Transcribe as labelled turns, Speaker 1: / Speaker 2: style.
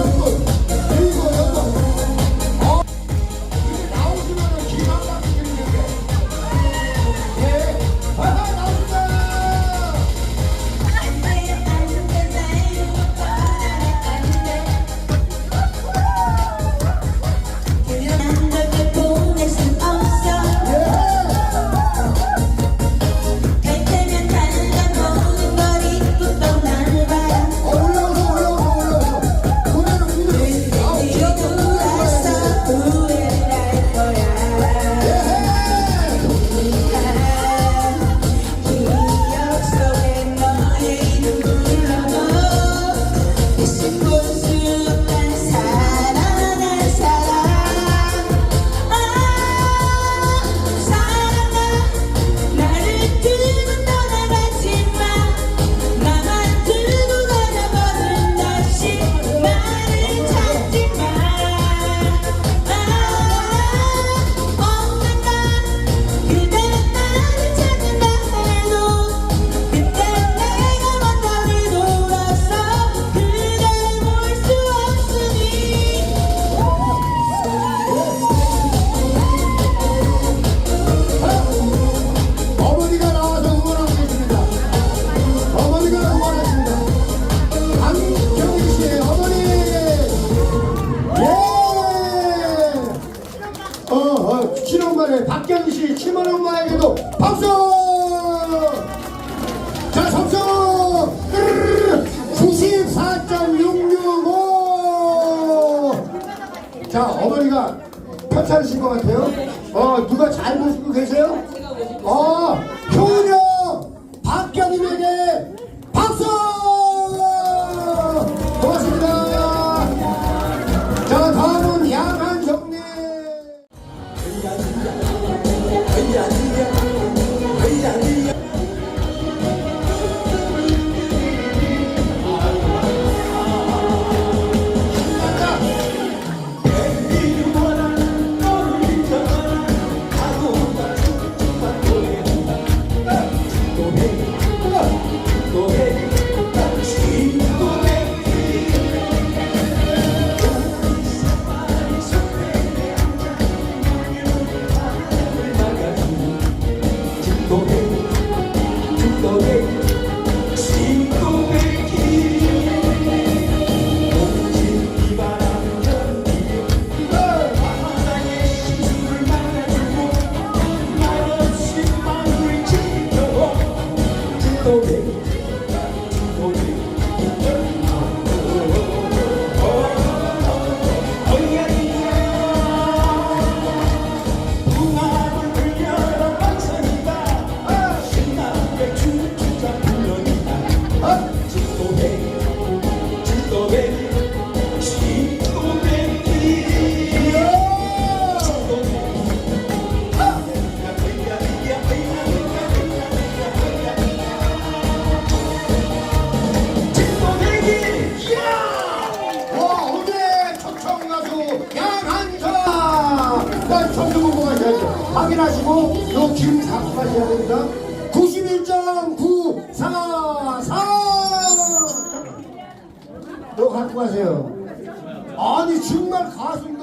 Speaker 1: Oh. 전에
Speaker 2: 박경희 씨 치마는 엄마에게도 박수! 자, 점수! 94.665! 자, 어머니가 편찮으신 것 같아요. 어, 누가 잘 보시고 계세요? 어, ali 일단 선거 공고가 있어야죠. 확인하시고 요 지금 사고까지 해야 됩니다. 91.944! 너 갖고 가세요. 아니 정말 가슴